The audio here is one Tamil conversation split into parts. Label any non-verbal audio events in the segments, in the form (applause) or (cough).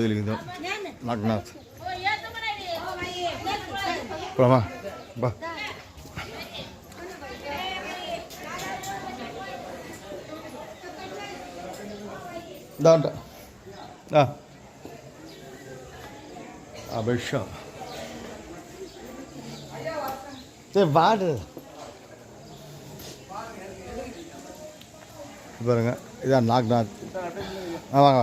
ஜோதிலிங்கம் நாக்நாத் போலாமா? பா. இந்தா அபிஷா. வாடு. பாருங்க. இதான் நாக்நாத் ஆ வாங்க.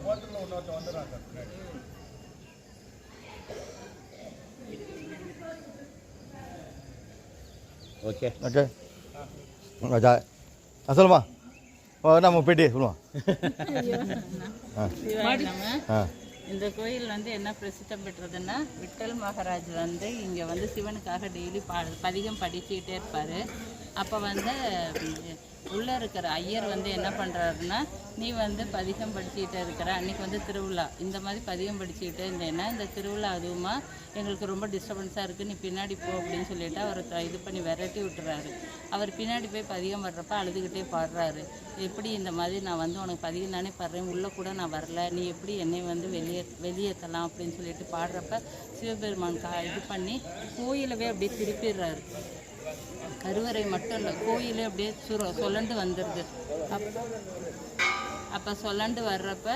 அவன் நாய் பண்ணு தான் ஓகே. ஓகே. ராஜா ஆ சொல்லுமா. ஓ நம்ம போயிட்டே சொல்லுவான் ஆ. சிவாயினம. ஆ. இந்த கோயில் வந்து என்ன பிரசித்தம் பெற்றதுன்னா விட்டல் மகாராஜ் வந்து இங்கே வந்து சிவனுக்காக டெய்லி பா பதிகம் படிச்சுக்கிட்டே இருப்பார். அப்போ வந்து உள்ளே இருக்கிற ஐயர் வந்து என்ன பண்ணுறாருன்னா நீ வந்து பதிகம் படிச்சுக்கிட்டே இருக்கிற அன்னைக்கு வந்து திருவிழா. இந்த மாதிரி பதிகம் படிச்சுக்கிட்டே இருந்தேன்னா இந்த திருவிழா அதுவுமா எங்களுக்கு ரொம்ப டிஸ்டர்பன்ஸாக இருக்குது நீ பின்னாடி போ அப்படின்னு சொல்லிட்டு அவர் இது பண்ணி விரட்டி விட்டுறாரு. அவர் பின்னாடி போய் பதிகம் படுறப்ப அழுதுகிட்டே பாடுறாரு. எப்படி இந்த மாதிரி நான் வந்து உனக்கு பதிகம் தானே பாடுறேன்? உள்ளே கூட நான் வரல. நீ எப்படி என்னை வந்து வெளியே வெளியேற்றலாம்? அப்படின்னு சொல்லிட்டு பாடுறப்ப சிவபெருமான் கா இது பண்ணி கோயிலவே அப்படியே திருப்பிடுறாரு. கருவறை மட்டும் இல்லை கோயிலே அப்படியே சுர சொல்லண்டு வந்துடுது அப் அப்போ சொல்லண்டு வர்றப்ப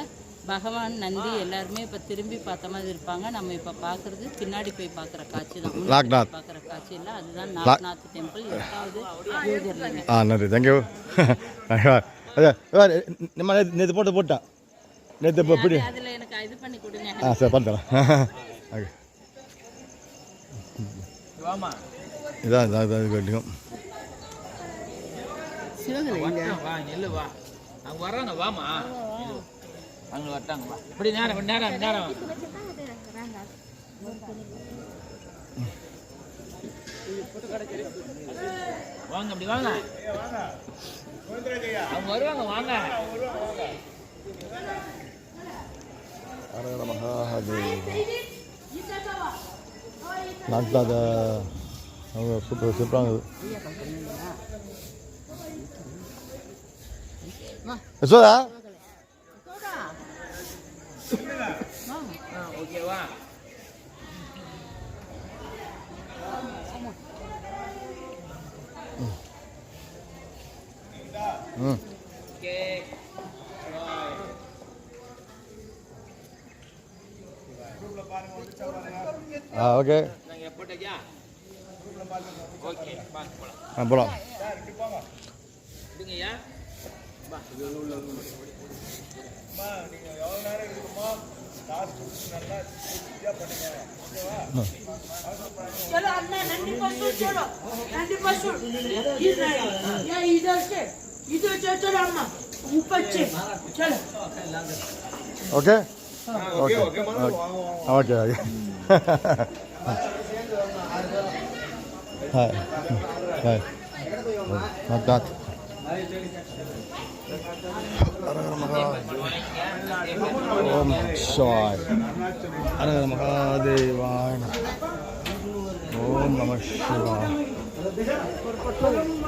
பகவான் நந்தி எல்லாருமே இப்போ திரும்பி பார்த்த மாதிரி இருப்பாங்க. நம்ம இப்போ பார்க்குறது பின்னாடி போய் பார்க்குற காட்சி தான். நாக்நாத். பார்க்குற காட்சி இல்லை அதுதான் நாக்நாத் டெம்பிள் எட்டாவது ஆ நன்றி (laughs) தேங்க்யூ நம்ம நேற்று போட்டு போட்டான் நேற்று இப்போ பிடி அதில் எனக்கு இது பண்ணி கொடுங்க. ஆ சரி பண்ணுறேன் (laughs) ஓகே. இதான் இதான் இதான் இது கட்டியும் வா நெல்லு வா. அவங்க வர்றாங்க வாமா அவங்க வரட்டாங்க வா. இப்படி நேரம் இப்படி நேரம் நேரம். வாங்க அப்படி வாங்க. அவங்க வருவாங்க வாங்க. மகாதேவ. நாட்டில் அவங்க சூப்பர் சூப்பராக யசோதா? ஓகேவா ம். ஓகே ஆ ஓகே. நாங்கள் எப்போ ஆ போகலாம் ಚಲೋ ಅಣ್ಣ ನಂದಿ ಬಸ್ಸು ಚಲೋ ನಂದಿ ಬಸ್ಸು ಇದು ಅಷ್ಟೇ ಇದು ಚಲೋ ಅಮ್ಮ ಉಪ್ಪಚ್ಚೆ ಚಲೋ okay okay okay okay hi hi not ஓம் சிவாய் ஹரஹர மகாதேவாய ஓம் நம சிவாய்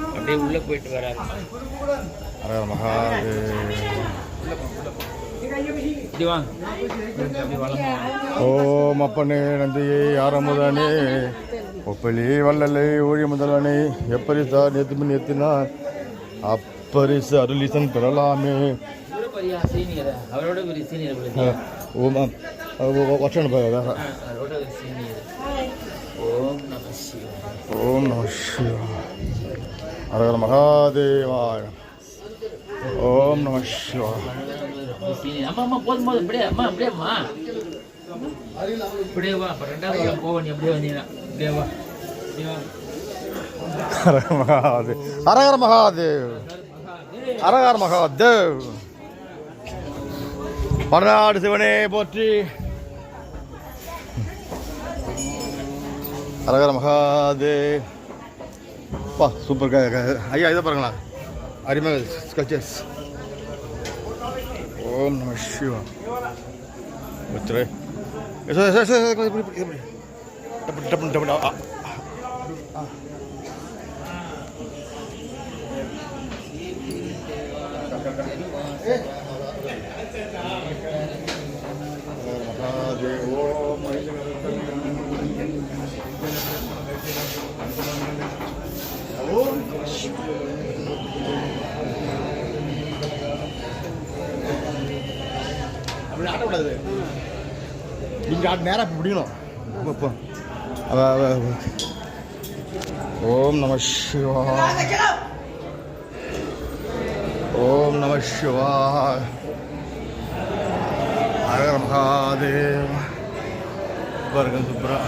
அப்படியே உள்ள போயிட்டு வராரு. ஹரஹர மகாதேவ ஓம் அப்பனே நந்தியே ஆரம்பதானே. ஒப்பலி வல்லலை ஊழிய முதலானே எப்பரிசா நேத்து நேத்தினான் அப்பரிசு அருளிசன் பெறலாமே. ஓம் ஆம். ஓம் நம சிவாய ஹரஹர மகாதேவாய. ஓம் நம சிவாய அம்மா அம்மா போதும் இப்படியே அம்மா இப்படியே வா. அப்போ ரெண்டாவது போவ நீ அப்படியே வந்தீங்கன்னா. இப்படியே வா. மகாதேவ். ஹரஹர மகாதேவ். ஹரஹர மகாதேவ். சிவனே போற்றி. அரகர் மகாதேவ். பா சூப்பர் ஐயா இதை பாருங்களா அருமை ஸ்கல்ச்சர்ஸ் ஓம் நம சிவா வச்சுரு சார் சார் சார் அப்படி ஆட்டக்கூடாது நீங்கள் ஆட்டு நேராக இப்போ பிடிக்கணும் இப்போ, ஓம் நம சிவா ஓம் நம சிவா ஹர மகாதேவ். பாருங்க சூப்பரா.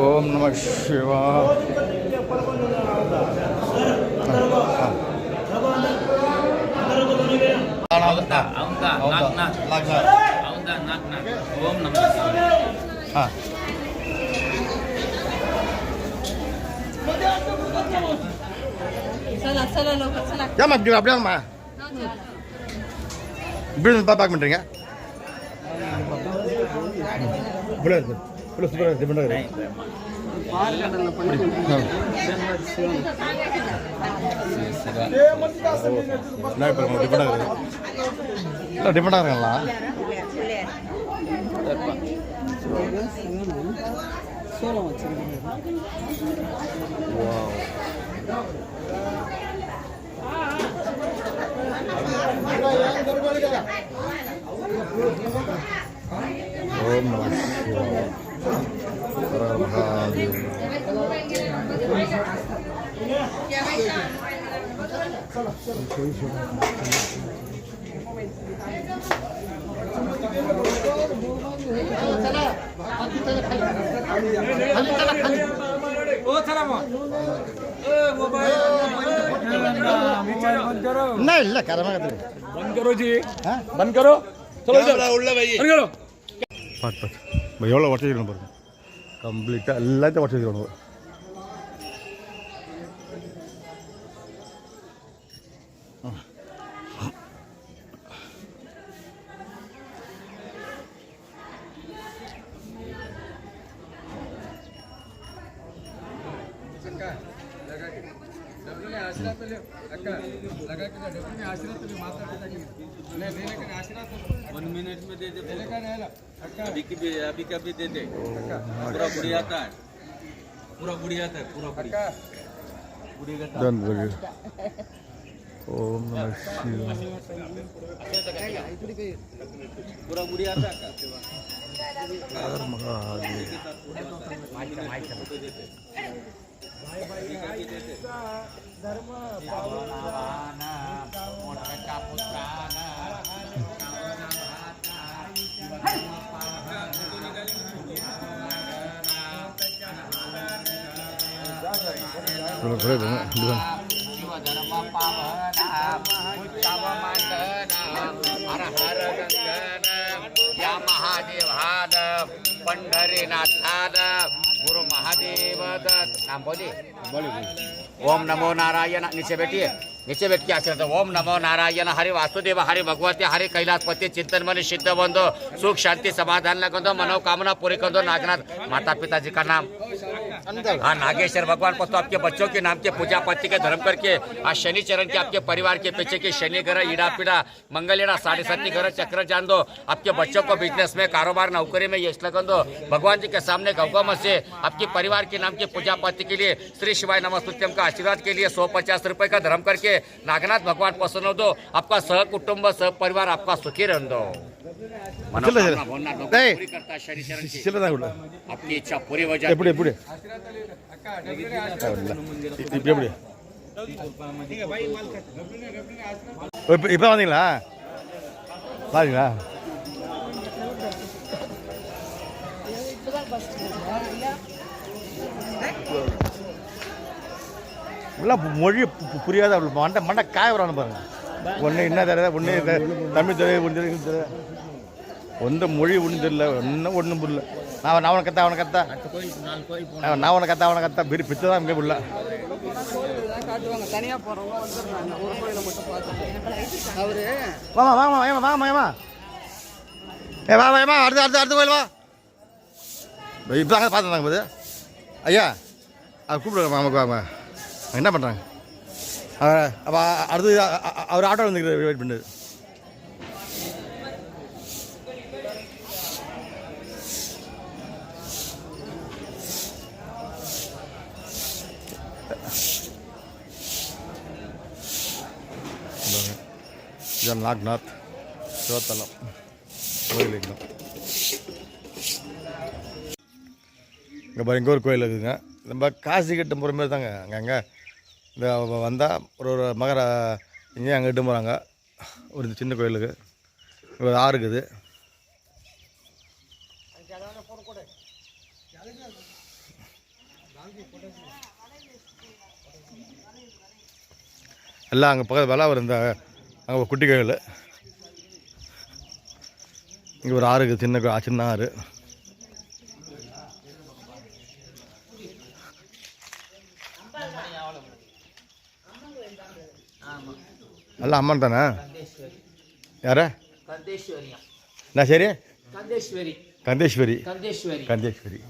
ஓம் நம Siva Ya mas juga bilang mah. Belum bapak mendengar. Belum, belum, belum. டிஃபரெண்டாக இருக்குங்களா இல்லை டிஃபரெண்டாக नहीं ले कर मैं बंद करो जी हां बंद करो चलो इधर उल्ला भाई बंद करो पाट पाट भैया ಆಶೀರ್ವಾದದಲ್ಲಿ ಅಕ್ಕ ಲಗಾಕಿನ ಡೆಪ್ಯೂಟಿ ಆಶೀರ್ವಾದದಲ್ಲಿ ಮಾತಾಡ್ತಿದ್ದಾಗಿಲ್ಲ ನಾನು ಬೇಲೆಕನ ಆಶೀರ್ವಾದ ಒಂದು ಮಿನಿಟ್ ಮೇ ದೇದೆ ಬೇಲೆಕನ ಹೇಳ ಅಕ್ಕ ಅಭಿ ಕಿ ಅಭಿ ಕಿ ಅಭಿ ದೇದೆ ಅಕ್ಕ ಪೂರಾ ಬುಡಿ ಆತಾ ಹೈ ಪೂರಾ ಬುಡಿ ಆತಾ ಹೈ ಪೂರಾ ಬುಡಿ ಅಕ್ಕ ಬುಡಿ ಗಟ್ಟ ಜನ್ ಬಗೆ ओम नमः शिवाय पूरा बुढ़ी आता है महादेव धर्म मोठ्याच्या पुत्राना शिवधर्म मांडना हर हर गंगना या महादेवान पंढरीनाथान महादेव दत्त नाम बोलिए ओम नमो नारायण नीचे बैठिए नीचे बैठ के ओम नमो नारायण हरि वासुदेव हरि भगवती हरि कैलासपति चिंतन मन सिद्ध बंधो सुख शांति समाधान लगो मनोकामना पूरी कर दो नागनाथ माता पिताजी का नाम हाँ नागेश्वर भगवान को तो आपके बच्चों के नाम के पूजा पाठी के धर्म करके आज शनि चरण के आपके परिवार के पीछे के शनि ग्रह ईड़ा पीड़ा मंगल ईड़ा साढ़े साती ग्रह चक्र जान दो। आपके बच्चों को बिज़नेस में, कारोबार, नौकरी में यश लगन दो। भगवान जी के सामने गौगम से आपके परिवार के नाम के पूजा पाठी के लिए, श्री शिवाय नमस्तुत्यम का आशीर्वाद के लिए सौ पचास रुपए का धर्म करके नागनाथ भगवान प्रसन्न हो दो। आपका सह कुटुंब सह परिवार आपका सुखी रह दो। मनोकामना बोलना लोग नहीं। पूरी करता है शनि चरण की சில்லறை தான் விடு अपनी इच्छा पूरी हो जाती எப்படி எப்படி இப்படி எப்படி இப்போ இப்போ வந்தீங்களா பாருங்களா எல்லாம் மொழி பு- பு- புரியாத அவளுக்கு மண்டை மண்டை காய வரான்னு பாருங்க ஒன்று என்ன தெரியாது ஒன்று தமிழ் தெரியாது ஒன்று தெரியாது தெரியாது ஒன்ற மொழி ஒன்றும் தெரியல. ஒன்றும் ஒன்றும் புரியல. நான் நான் அவனை கத்தா அவனை கத்தா. நான் அவனை கத்தா அவனை கத்தா. பெரிய பிச்சை தான் இங்கே புரியல. வாமா வாமா வாமா ஏமா. ஏ வா அடுத்த அடுத்த அடுத்த கோயில் வா. இப்போ அங்கே பார்த்துருந்தாங்க போது ஐயா அது கூப்பிடுங்க நமக்கு வாங்க என்ன பண்ணுறாங்க அப்போ அடுத்து அவர் ஆட்டோ வந்து வெயிட் பண்ணுது இதான் நாக்நாத் சிவத்தலம். கோயிலுங்க இங்கே பாரு இங்கே ஒரு கோயில் இருக்குதுங்க நம்ம காசி கட்டும் போகிற மாதிரி தாங்க. அங்கங்கே வந்தால் ஒரு ஒரு மகர இங்கே அங்கே இட்டு போகிறாங்க ஒரு சின்ன கோயிலுக்கு. ஒரு ஆறு இருக்குது. எல்லாம் அங்கே பக்கத்து வேலை ஒரு இந்த அங்கே ஒரு குட்டி கோயில். இங்கே ஒரு ஆறு இருக்குது சின்ன சின்ன ஆறு. எல்லாம் அம்மன் தானே? யார? என்ன சரி? கந்தேஸ்வரி. கந்தேஸ்வரி. கந்தேஸ்வரி. கந்தேஸ்வரி.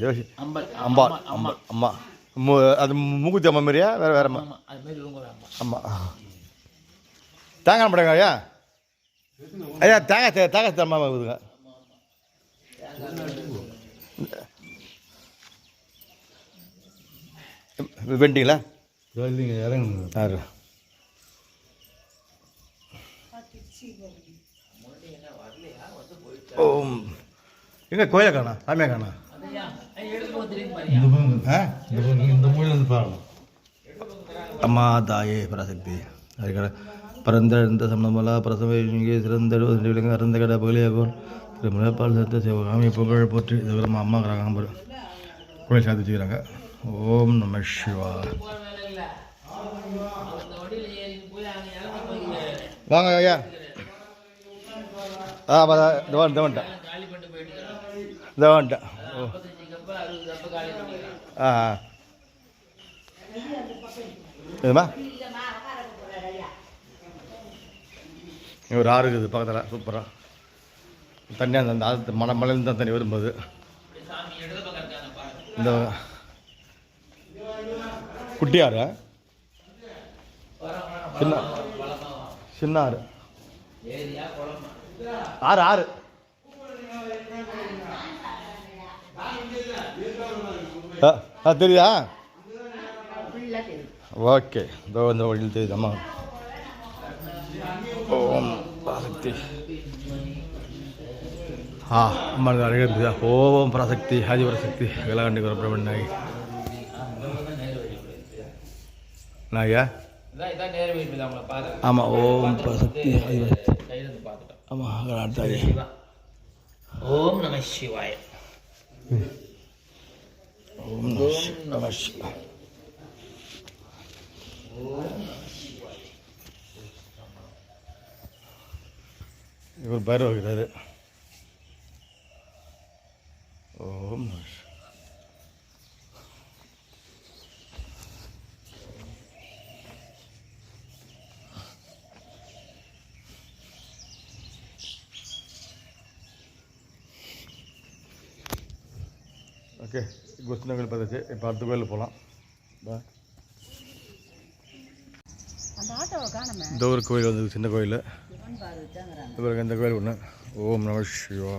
யோசி அம்பாள். அம்பாள். அம்மா மு- அது மூக்குத்தி அம்மா மாதிரியா? வேறு வேற அம்மா. ஆமா அது மாதிரி உங்க அம்மா. தேங்காய் படங்க ஐயா ஐயா தேங்காய் தேங்காய் தம்மா இருக்குதுங்க வெண்டிங்களா? யாரு? ஓம் எங்க கோயிலை காணா? சாமியா காணா? அம்மா தாயே பராசக்தி. அதுக்கட பரந்தெழுந்த சமணமலா பிரசவ இங்கே சிறந்தடு விலங்கு அறந்த கடை பகலியாகோர் திரு முனைப்பால் சேர்த்த சிவகாமி புகழ் போற்றி இது நம்ம அம்மா கிராகாம்பர் கோயில் சாத்தி வச்சுக்கிறாங்க ஓம் நம சிவா. வாங்க ஐயா. ஆ இந்த வந்துட்டேன் வந்துட்டேன் இந்த வந்துட்டேன் ஓ ஆ ஆ எதுமா இங்க ஒரு ஆறு இருக்குது பக்கத்தில் சூப்பராக தண்ணியாக அந்த அந்த ஆத்து மலை மலையில தான் தண்ணி வரும்போது இந்த குட்டி ஆறு சின்ன சின்ன ஆறு ஆறு. ஆ ஆ தெரியுதா? ஓகே. இதோ இந்த வழியில் தெரியுது அம்மா. ஓம் பராசக்தி. ஆ அம்மா அழகா ஓம் பராசக்தி ஆதிபராசக்தி வேளாண்டி பிரபண்ணாய் நாயா பார்த்து ஆமாம் ஓம் பராசக்தி ஆதிபராசக்தி கையில இருந்து பார்த்துட்டோம் ஆமாம் அடுத்தாடி ஓம் நம சிவாய ஓம் நம சிவாய இவர் பைரவ ஓகே கொஸ்டின் கோயில் பார்த்தாச்சு இப்போ அடுத்த கோயில் போகலாம் பா. அந்த ஆட்டோவை காணுமே. இந்த ஒரு கோயில் வந்து சின்ன கோயில். இவருக்கு இந்த கோயில் ஒன்று ஓம் நம சிவா.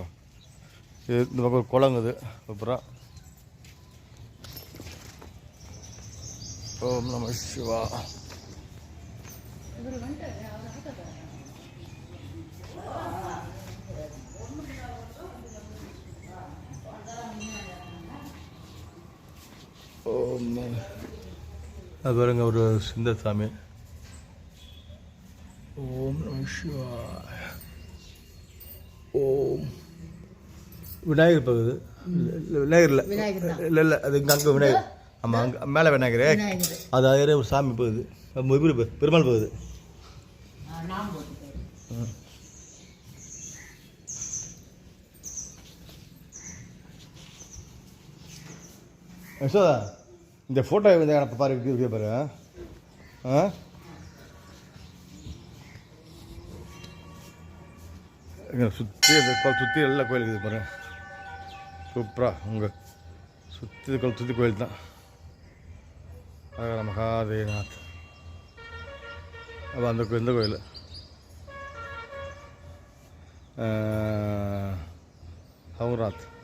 இது இந்த பக்கம் ஒரு குளங்குது அப்புறம் ஓம் நம சிவா ஓம் நம- அது பாருங்க ஒரு சிந்த சாமி ஓம் ஓம். விநாயகர் பகுது. விநாயகர் இல்லை இல்லை இல்லை அது இங்கே அங்கே விநாயகர். ஆமாம் அங்கே மேலே விநாயகர். அது அதில் ஒரு சாமி போகுது. பெருமாள் போகுது. யசோதா. இந்த ஃபோட்டோ வந்து எனக்கு பாரு இருக்கு பாரு. ஆ? சுற்றி சுற்றி எல்லா கோயில் இருக்குது பாரு. சூப்பராக உங்கள் சுற்றி கோயில் சுற்றி கோயில் தான். மகாதேவநாத். அப்போ அந்த கோ- இந்த கோயில். ஹவுராத்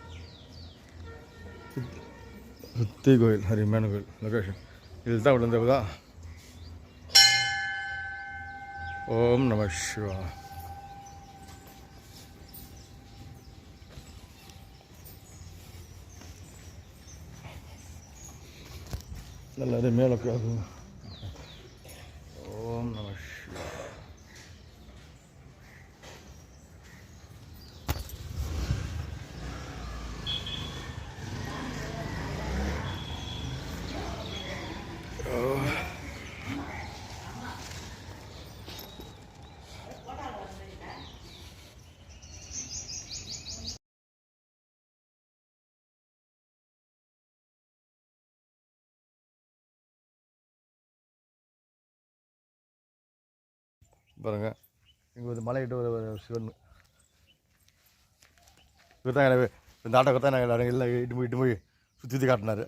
சுத்தி கோயில் அருமையான கோயில் லொக்கேஷன் இதில் தான் விழுந்தவங்க ஓம் நம சிவா. நல்லது மேலே கோயில் ஓம் நம சிவா பாருங்க. இங்கே வந்து மலையிட்ட ஒரு ஒரு சிவன். இவர் தான் எனக்கு இந்த ஆட்டோ தான் நாங்கள் எல்லாரும் எல்லாம் இட்டு போய் இட்டு போய் சுற்றி சுற்றி காட்டினார்.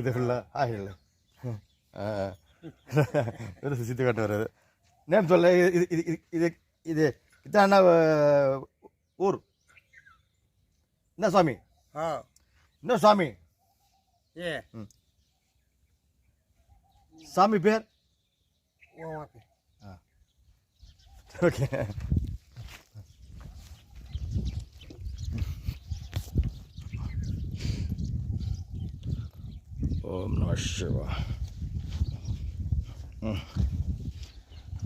இது ஃபுல்லாக ஆகல இது சுற்றி காட்டுவார் நேம் சொல்ல இது இது இது இது இது இதான் என்ன ஊர்? என்ன சுவாமி? என்ன சுவாமி? ஏ. சாமி பேர்? ஓமாப்பி ஓகே. ஓம் நம சிவா.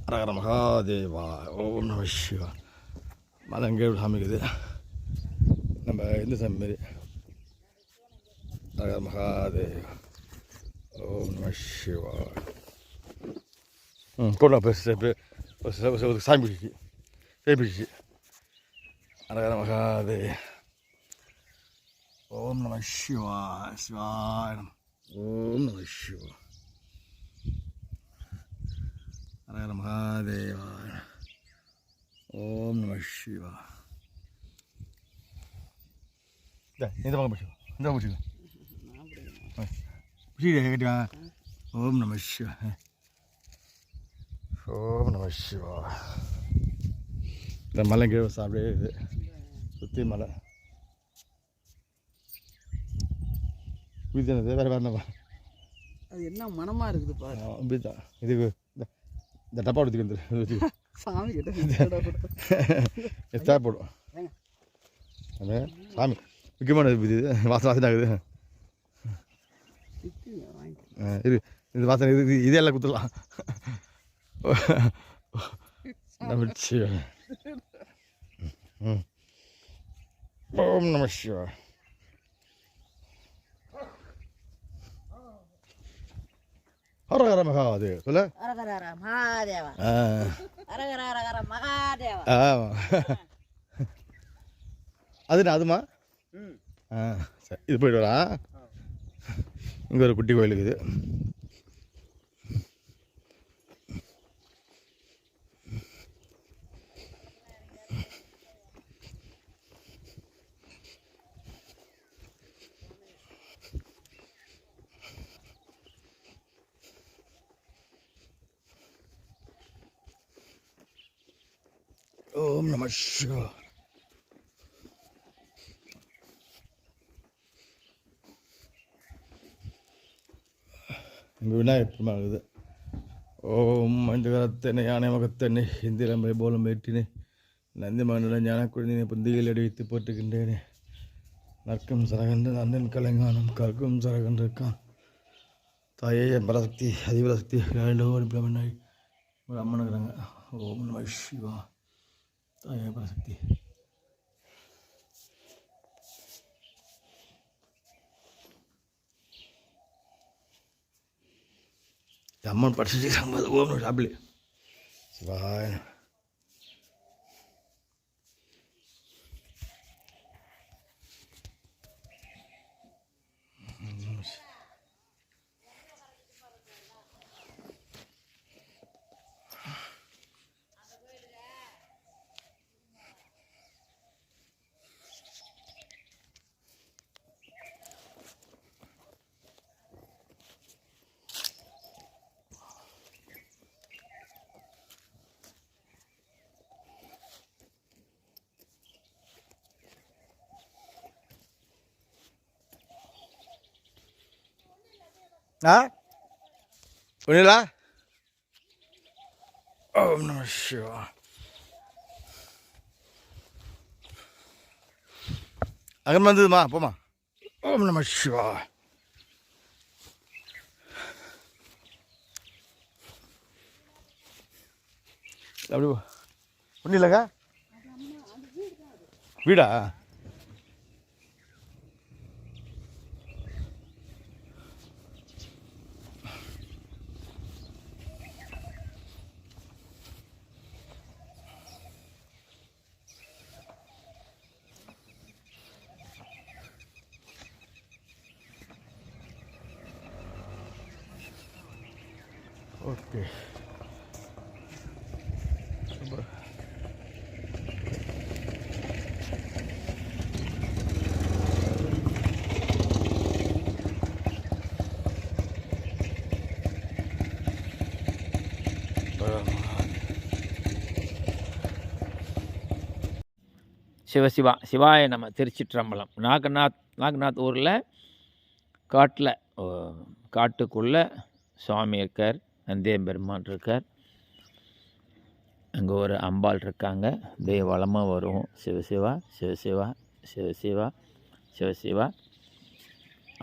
அரகர மகாதேவா. ஓம் நம சிவா. மலங்கே சாமிக்குது நம்ம இந்த சாமி மாரி. அரகர மகாதேவா. ஓம் நம சிவா. ம் போடலாம் பேச. சாமி பிடிச்சி பேய் பிடிச்சி அரகர மகாதே ஓம் நம சிவா சிவாய நம ஓம் நம சிவா அரகர மகாதேவா ஓம் நம சிவா இந்த பக்கம் பிடிச்சிக்கோ இந்த பக்கம் பிடிச்சிக்கோ பிடிச்சி கட்டிவா ஓம் நம சிவா ஓம் நம சிவா இந்த மலை கீழே அப்படியே இது. சுற்றி மலை. இது வேறு வேறு என்னப்பா அது என்ன மனமா இருக்குது பாரு. இப்படிதான் இதுக்கு இந்த இந்த டப்பா எடுத்துக்கு வந்துரு (laughs) சாமி கிட்ட (laughs) எத்தா போடும்? அது சாமி. முக்கியமான இது வாசனை வாசனை ஆகுது. இது வாசனை இது இது- இதே எல்லாம் குத்துடலாம். நமச்சிவா ம் ஓம் நம சிவா ஹர ஹர மகாதேவ் சொல்ல மகாதேவ ஆ அரகர அரகர மகாதேவ ஆமாம் அது அதுமா ஆ சரி இது போயிட்டு வரலாம் இங்கே ஒரு குட்டி கோயில் இருக்குது ஓம் நம சிவா விநாயகர் பெருமாகுது ஓம் மஞ்சகரத்தனை யானை மகத்தனை இந்திரம்பை போலம் ஏற்றினே நந்தி மகனிட ஞான குழந்தைனை புந்தியில் அடிவித்து போட்டுக்கின்றேனே நற்கும் சரகன்று நந்தன் கலைஞானம் கற்கும் சரகன்றிருக்கான் தாயே பரசக்தி அதிபரசக்தி ஏழோடு பிரம்மனாய் ஒரு ஓம் நம Siva Tanya Pak sakti? Jaman persis sama tuh, gue belum sabli. Sebaiknya. ஆ? ஒன்றுங்களா ஓம் நம சிவா அங்கே வந்ததுமா? போமா ஓம் நம சிவா அப்படி ஒன்றும் இல்லைங்க வீடா ஓகே சிவசிவா சிவாய நம்ம திருச்சிற்றம்பலம். நாகநாத் நாகநாத் ஊரில் காட்டில் காட்டுக்குள்ளே சுவாமி இருக்கார் நந்தியம்பெருமான் இருக்கார். அங்கே ஒரு அம்பாள் இருக்காங்க. அப்படியே வளமாக வரும். சிவசிவா சிவசிவா சிவசிவா சிவசிவா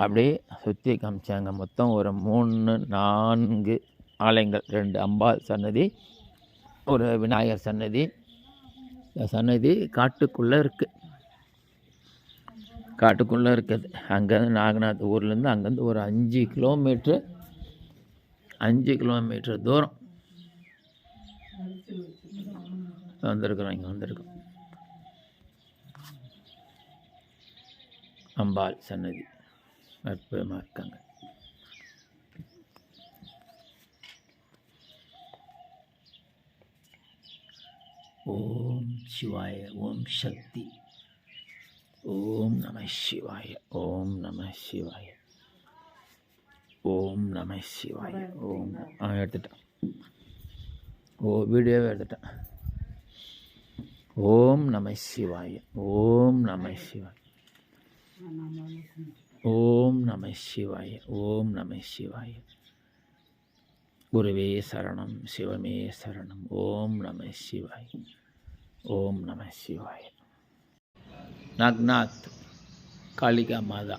அப்படியே சுற்றி காமிச்சாங்க. மொத்தம் ஒரு மூணு நான்கு ஆலயங்கள். ரெண்டு அம்பாள் சன்னதி ஒரு விநாயகர் சன்னதி சன்னதி காட்டுக்குள்ளே இருக்குது காட்டுக்குள்ளே இருக்குது. அங்கேருந்து நாகநாத் ஊர்லேருந்து அங்கேருந்து ஒரு அஞ்சு கிலோமீட்ரு அஞ்சு கிலோமீட்டர் தூரம். வந்திருக்கிறோம் இங்கே வந்திருக்கோம். அம்பாள் சன்னதி. அற்புதமாக இருக்காங்க. ஓம் சிவாய ஓம் சக்தி. ஓம் நம சிவாய ஓம் நம சிவாய. ஓம் நம சிவாய ஓம் ஆ எடுத்துட்டேன். ஓ வீடியோவே எடுத்துட்டேன். ஓம் நம சிவாய ஓம் நம சிவாய. ஓம் நம சிவாய ஓம் நம சிவாய. குருவே சரணம் சிவமே சரணம் ஓம் நம சிவாய. ஓம் நம சிவாய. நாக்நாத் காளிகா மாதா.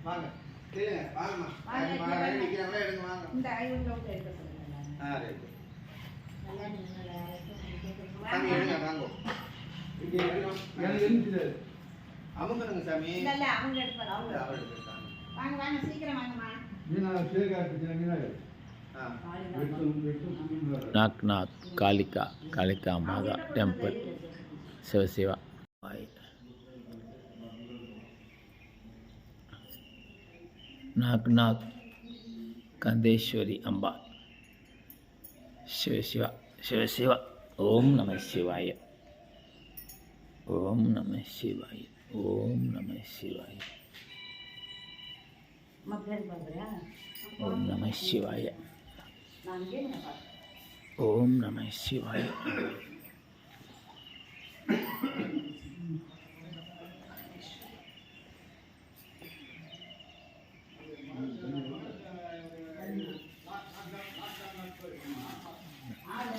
இல்ல அவங்க எடுப்பாரு அவங்க வாங்க வாங்க சீக்கிரம் வாங்கம்மா. நாக்நாத் காளிகா காளிகா மாதா டெம்பிள் சிவசிவா. ஆய். நாக்நாத் கந்தேஸ்வரி அம்பா சிவசிவா சிவசிவா ஓம் நம சிவாய ஓம் நம சிவாய ஓம் நம சிவாய ஓம் நம சிவாய ஓம் நம சிவாய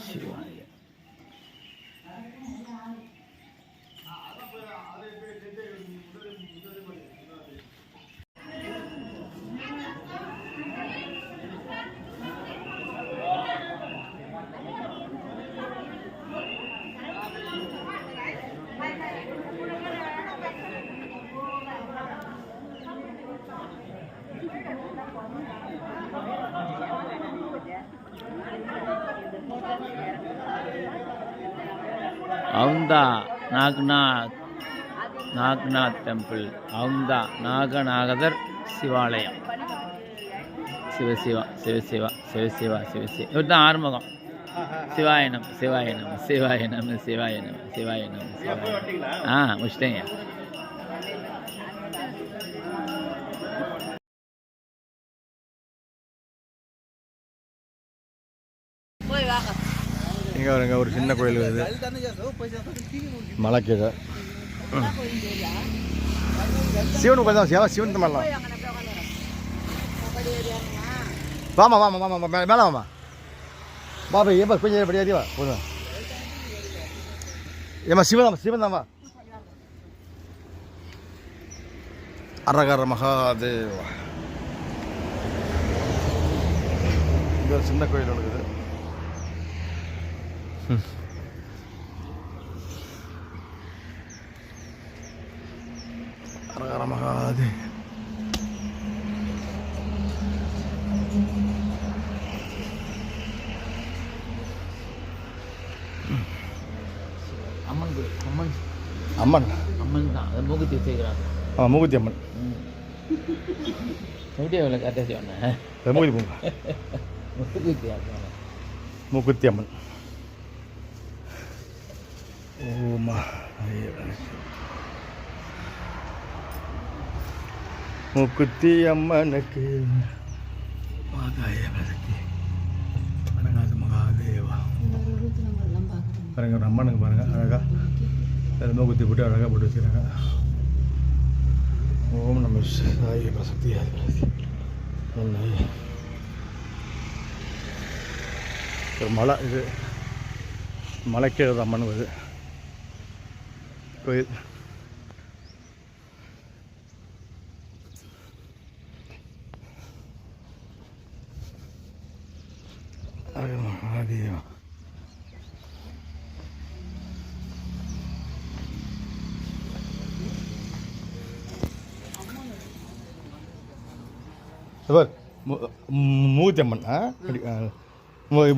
சிவாய அவுந்தா நாக்நாத் நாக்நாத் டெம்பிள். அவுந்தா நாகநாகதர் சிவாலயம். சிவசிவா சிவசிவா சிவசிவா சிவசிவா இவர் தான் ஆறுமுகம். சிவாயனம் சிவாயனம் சிவாயனம் சிவாயனம் சிவாய சிவாயனம் ஆ முடிச்சிட்டேங்க. இங்கே வருங்க ஒரு சின்ன கோயில் வருது. மலை கீழே சிவன் கோயில் தான் சிவன் மேலாம் வாமா வாமா வாமா மேலே மேலே வாமா. பாபா போய் ஏப்பா கொஞ்சம் படியா வா போதும். ஏமா சிவன் சிவன் தான் வா. அரகர மகாதேவா. இங்க ஒரு சின்ன கோயில் இருக்குது மகாதேவ் அம்மன் அம்மன். அம்மன். அம்மன் தான் அது மூக்குத்தி வச்சுக்கிறாங்க ஆ மூகுத்தி அம்மன். வீடியோ வேலை கரெக்டாக சொன்னேன் அது மூகுத்தி பூங்கா. மூக்குத்தி மூக்குத்தி அம்மன். ஓமா மூக்குத்தி அம்மனுக்கு மாதாய சக்தி வணங்காது மகாதேவா. பாருங்க ஒரு அம்மனுக்கு பாருங்க அழகா. அதில் மூக்குத்தி போட்டு அழகாக போட்டு வச்சுக்கிறாங்க. ஓம் நம சாய பிரசக்தி என்ன. ஒரு மலை இது மலை கீழே தான் அம்மன் வருது கோயில். மகாதேவா சார் மூத்தி அம்மன்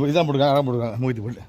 இதான் போட்டுருக்காங்க அழகாக போட்டுருக்காங்க மூத்தி போட்டு.